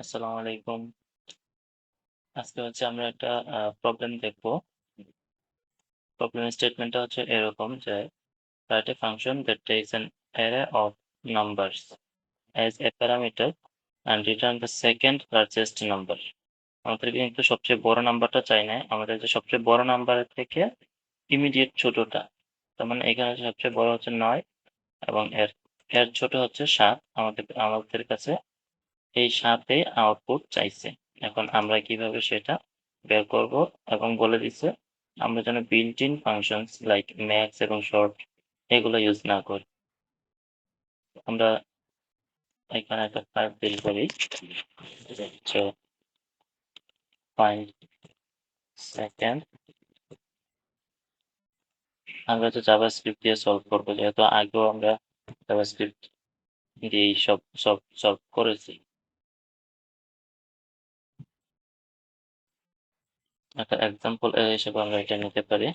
আসসালামু আলাইকুম। আজকে হচ্ছে আমরা একটা প্রবলেম দেখব। প্রবলেম স্টেটমেন্টটা হচ্ছে এরকম যে write a function that takes an array of numbers as a parameter and return the second largest number. আমাদের কিন্তু সবচেয়ে বড় নাম্বারটা চাই না আমাদের যে সবচেয়ে বড় নাম্বারের থেকে ইমিডিয়েট ছোটটা, তার মানে এখানে সবচেয়ে বড় হচ্ছে নয় এবং এর এর ছোট হচ্ছে সাত। আমাদের আমাদের কাছে এই সাথে আউটপুট চাইছে। এখন আমরা কীভাবে সেটা বের করব এবং বলে দিচ্ছে, আমরা যেন built in functions like max এবং শর্ট এগুলো ইউজ না করি। আমরা এখানে একটা ফাইল বিল করি। সেকেন্ড আমরা তো জাভাস্ক্রিপ্ট দিয়ে সলভ করব, যেহেতু আগেও আমরা জাভাস্ক্রিপ্ট দিয়ে সব সব সলভ করেছি। একটা এক্সাম্পল হিসেবে আমরা এটা নিতে পারি।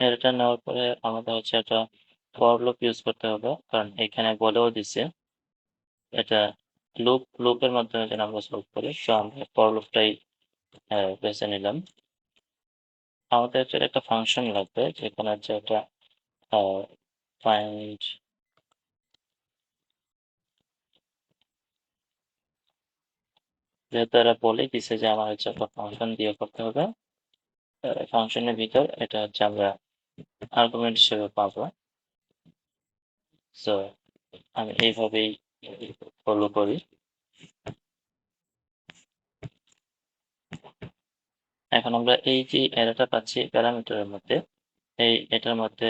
এটা নেওয়ার পরে আমাদের হচ্ছে একটা ফর লুপ ইউজ করতে হবে, কারণ এখানে বলেও দিছে, এটা লুপ লুপের মাধ্যমে যেন আমরা সলভ করি। সো আমরা ফর লুপটাই বেছে নিলাম। আমাদের একটা ফাংশন লাগবে, যেখানে হচ্ছে একটা ফাইন্ড যেহেতু বলে দিছে যে আমার হচ্ছে একটা ফাংশন দিয়ে করতে হবে। ফাংশনের ভিতর এটা হচ্ছে আমরা আর্গুমেন্ট হিসেবে পাবো। সো আমি এইভাবেই ফলো করি। এখন আমরা এই যে এরাটা পাচ্ছি প্যারামিটারের মধ্যে, এই এটার মধ্যে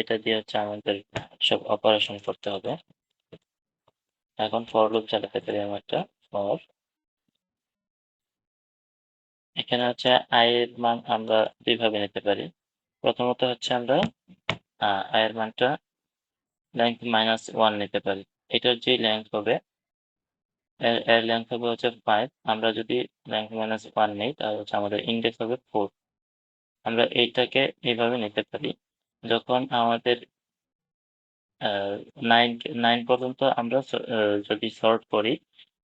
এটা দিয়ে হচ্ছে আমাদের সব অপারেশন করতে হবে। এখন ফর লুপ চালাতে পারি আমরা একটা ফর এখানে হচ্ছে আয়ের মান আমরা দুইভাবে নিতে পারি। প্রথমত হচ্ছে আমরা আয়ের মানটা লেন্থ মাইনাস ওয়ান নিতে পারি। এটার যে লেন্থ হবে, এর এর লেন্থ হবে হচ্ছে ফাইভ আমরা যদি লেন্থ মাইনাস ওয়ান নেই, তাহলে হচ্ছে আমাদের ইন্ডেক্স হবে ফোর আমরা এইটাকে এইভাবে নিতে পারি। যখন আমাদের নাইন নাইন পর্যন্ত আমরা যদি শর্ট করি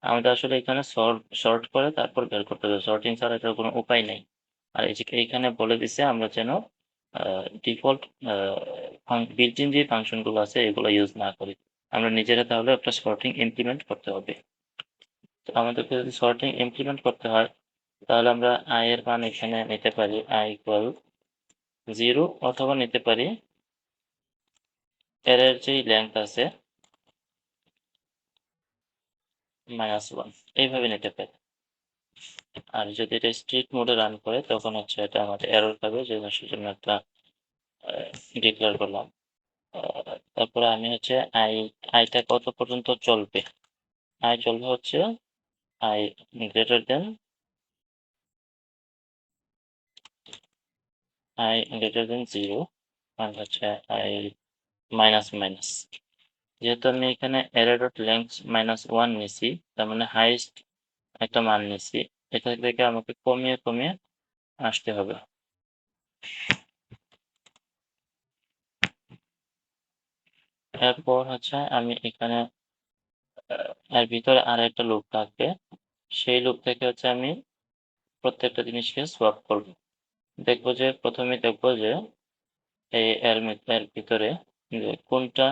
আমাদের আসলে এখানে শর্ট শর্ট করে তারপর বের করতে হবে। শর্টিং ছাড়া এটার কোনো উপায় নেই। আর এই যে এইখানে বলে দিছে আমরা যেন ডিফল্ট বিল্ট ইন যে ফাংশনগুলো আছে এগুলো ইউজ না করি। আমরা নিজেরা তাহলে একটা শর্টিং ইমপ্লিমেন্ট করতে হবে। তো আমাদেরকে যদি শর্টিং ইমপ্লিমেন্ট করতে হয়, তাহলে আমরা আই এর মান এখানে নিতে পারি আই ইকুয়াল জিরো অথবা নিতে পারি এর যেই লেন্থ আছে মাইনাস ওয়ান এইভাবে নিতে পারি। আর যদি এটা স্ট্রিট মোডে রান করে, তখন হচ্ছে এটা আমাদের এরর পাবে, যে জন্য একটা ডিক্লেয়ার করলাম। তারপরে আমি হচ্ছে আই আইটা কত পর্যন্ত চলবে? আই চলবে হচ্ছে I greater than I greater than zero আর হচ্ছে আই মাইনাস মাইনাস যেহেতু আমি এখানে এরে ডট লেন্থ মাইনাস ওয়ান নিছি, তার মানে হাইস্ট একটা মান নিছি, এটা থেকে আমাকে কমিয়ে কমিয়ে আসতে হবে। এরপর হচ্ছে আমি এখানে এর ভিতরে আর একটা লুপ থাকবে। সেই লুপ থেকে হচ্ছে আমি প্রত্যেকটা জিনিসকে সোয়াপ করব। দেখব যে, প্রথমে দেখব যে, এই এর ভিতরে কোনটা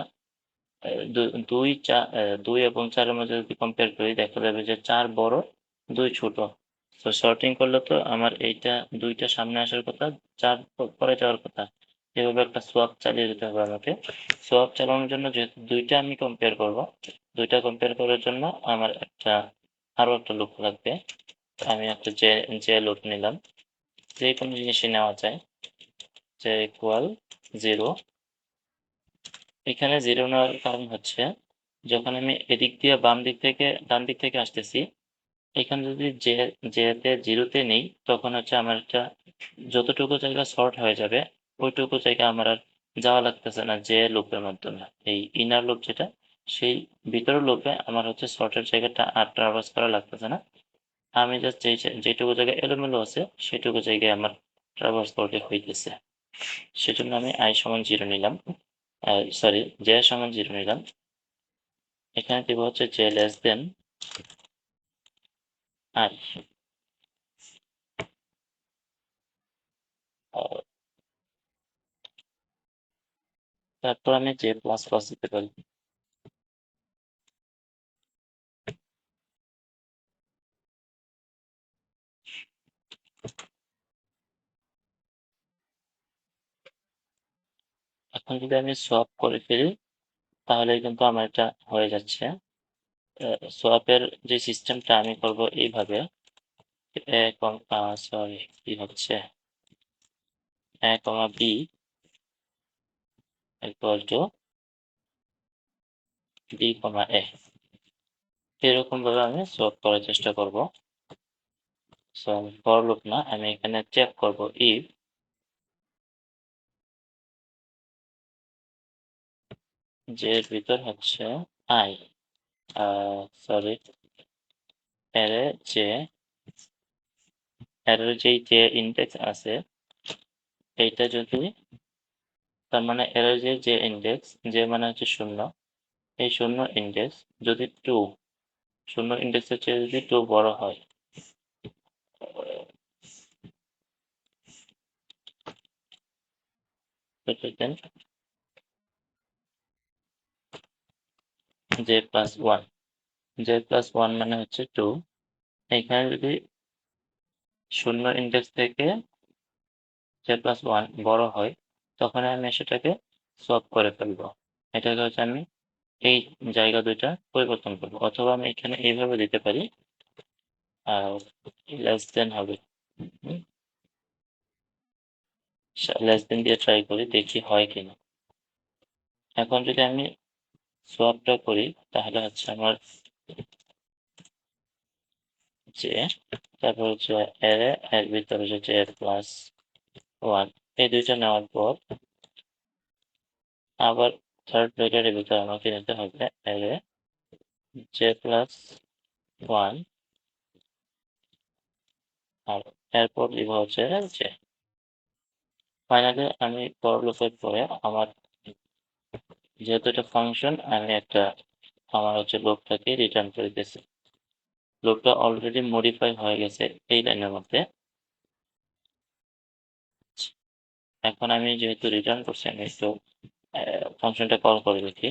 দুই চার দুই এবং চারের মধ্যে যদি কম্পেয়ার করি, দেখা যাবে যে চার বড়, দুই ছোট। তো শর্টিং করলে তো আমার এইটা, দুইটা সামনে আসার কথা, চার পরে যাওয়ার কথা। এভাবে একটা সোয়াপ চালিয়ে যেতে হবে আমাকে। সোয়াপ চালানোর জন্য যেহেতু দুইটা আমি কম্পেয়ার করব, দুইটা কম্পেয়ার করার জন্য আমার একটা আরও একটা লুপ লাগবে। আমি একটা যে যে লুপ নিলাম। যে কোনো জিনিসই নেওয়া যায়। যে ইকুয়াল জিরো এখানে জিরো নেওয়ার কারণ হচ্ছে, যখন আমি এদিক দিয়ে বাম দিক থেকে, ডান দিক থেকে আসতেছি, এখানে যদি যে যেতে জিরোতে নেই, তখন হচ্ছে আমার একটা যতটুকু জায়গা শর্ট হয়ে যাবে, ওইটুকু জায়গা আমার আর যাওয়া লাগতেছে না, যে লুপের মাধ্যমে। এই ইনার লুপ যেটা, সেই ভিতরের লুপে আমার হচ্ছে শর্টের জায়গাটা আর ট্রাভার্স করা লাগতেছে না। আমি জাস্ট যে যেটুকু জায়গায় এলোমেলো আছে, সেটুকু জায়গায় আমার ট্রাভার্স করতে হইতেছে। সেজন্য আমি আই সমান জিরো নিলাম। সরি জে সমান জিরো নিলাম। এখানে দিব হচ্ছে জে লেস দেন আর তারপর আমি জে প্লাস প্লাস দিতে পারি। এখন যদি আমি সোয়াপ করে ফেলি, তাহলে কিন্তু আমার এটা হয়ে যাচ্ছে। সোয়াপের যে সিস্টেমটা আমি করব এইভাবে সরি কি হচ্ছে? A comma B equal to B comma A এরকম ভাবে আমি সলভ করার চেষ্টা করব। সো না, আমি এখানে চেক করব ইফ যে ভিতর হচ্ছে আই। সরি এরে যে এর যেই যে ইন্ডেক্স আছে, এইটা যদি, তার মানে এর যে যে ইন্ডেক্স যে মানে হচ্ছে শূন্য, এই শূন্য ইন্ডেক্স যদি টু শূন্য ইন্ডেক্সের চেয়ে যদি টু বড় হয় then J plus one J plus one মানে হচ্ছে টু এখানে যদি শূন্য ইন্ডেক্স থেকে জে প্লাস ওয়ান বড় হয়, তখন আমি সেটাকে সলভ করে ফেলব। এটাকে হচ্ছে আমি এই জায়গা দুইটা পরিবর্তন করব, অথবা আমি এখানে এইভাবে দিতে পারি লেস দেন হবে। লেস দেন দিয়ে ট্রাই করি, দেখি হয় কিনা। এখন যদি আমি সোয়াপটা করি, তাহলে হচ্ছে আমার যে, তারপর হচ্ছে এরে এর ভিতরে হচ্ছে এর প্লাস ওয়ান এই দুইটা নেওয়ার পর আবার থার্ড ব্র্যাকেটের ভিতরে আমাকে নিতে হবে এরে জে প্লাস ওয়ান আর এরপর দিব হচ্ছে জে ফাইনালি আমি ফর লুপের পরে আমার যেহেতু এটা ফাংশন আমি একটা, আমার হচ্ছে লোকটাকে রিটার্ন করে দিয়েছি। লোকটা অলরেডি মডিফাই হয়ে গেছে এই লাইনের মধ্যে। এখন আমি যেহেতু রিটার্ন করছি, আমি একটু ফাংশনটা কল করে দেখি।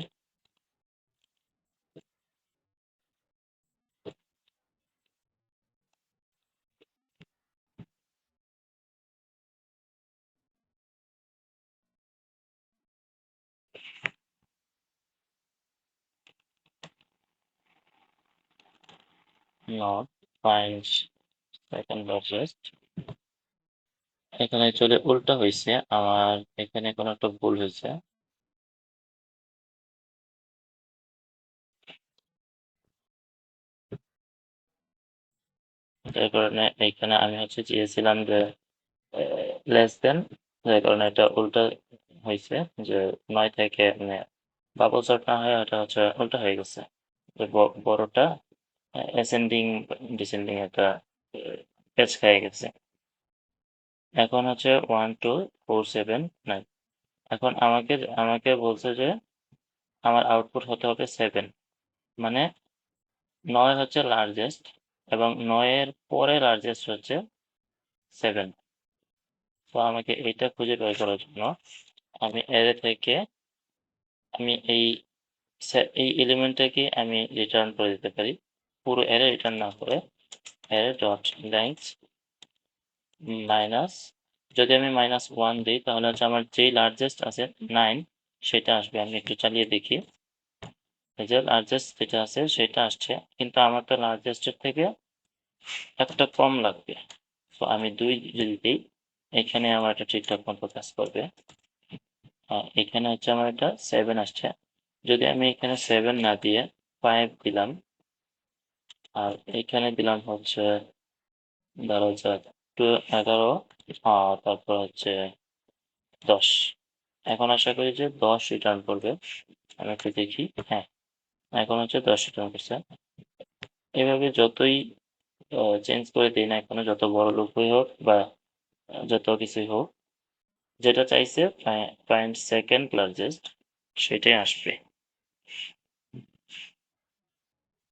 Not find second largest এখানে চলে উল্টা হয়েছে আমার এখানে কোনো একটা ভুল হয়েছে যার কারণে এখানে আমি হচ্ছে চেয়েছিলাম যে লেস দেন যার কারণে এটা উল্টা হয়েছে যে, নয় থেকে মানে বাবল শর্ট না হয় এটা হচ্ছে উল্টা হয়ে গেছে। বড়টা অ্যাসেন্ডিং ডিসেন্ডিং একটা প্যাচ খেয়ে গেছে। এখন হচ্ছে one two four seven nine এখন আমাকে আমাকে বলছে যে আমার আউটপুট হতে হবে সেভেন মানে নয় হচ্ছে লার্জেস্ট এবং নয়ের পরে লার্জেস্ট হচ্ছে সেভেন তো আমাকে এইটা খুঁজে বের করার জন্য আমি এর থেকে আমি এই এই এলিমেন্টটাকে আমি রিটার্ন করে দিতে পারি। পুরো এরে রিটার্ন না করে এরে ডট লেন্থ মাইনাস যদি আমি মাইনাস ওয়ান দিই, তাহলে হচ্ছে আমার যেই লার্জেস্ট আছে নাইন সেটা আসবে। আমি একটু চালিয়ে দেখি। যে লার্জেস্ট যেটা আছে, সেটা আসছে। কিন্তু আমার তো লার্জেস্টের থেকে একটা কম লাগবে। তো আমি দুই যদি দিই, এখানে আমার এটা ঠিকঠাক মতো কাজ করবে। এখানে হচ্ছে আমার এটা সেভেন আসছে। যদি আমি এখানে সেভেন না দিয়ে ফাইভ দিলাম আর এখানে দিলাম হচ্ছে ধরো টু এগারো তারপর হচ্ছে দশ। এখন আশা করি যে দশ রিটার্ন করবে। আমি একটু দেখি হ্যাঁ এখন হচ্ছে দশ রিটার্ন করছে। এভাবে যতই চেঞ্জ করে দিই না এখনও যত বড় লোকই হোক বা যত কিছুই হোক, যেটা চাইছে ফাইন্ড সেকেন্ড লার্জেস্ট সেটাই আসবে।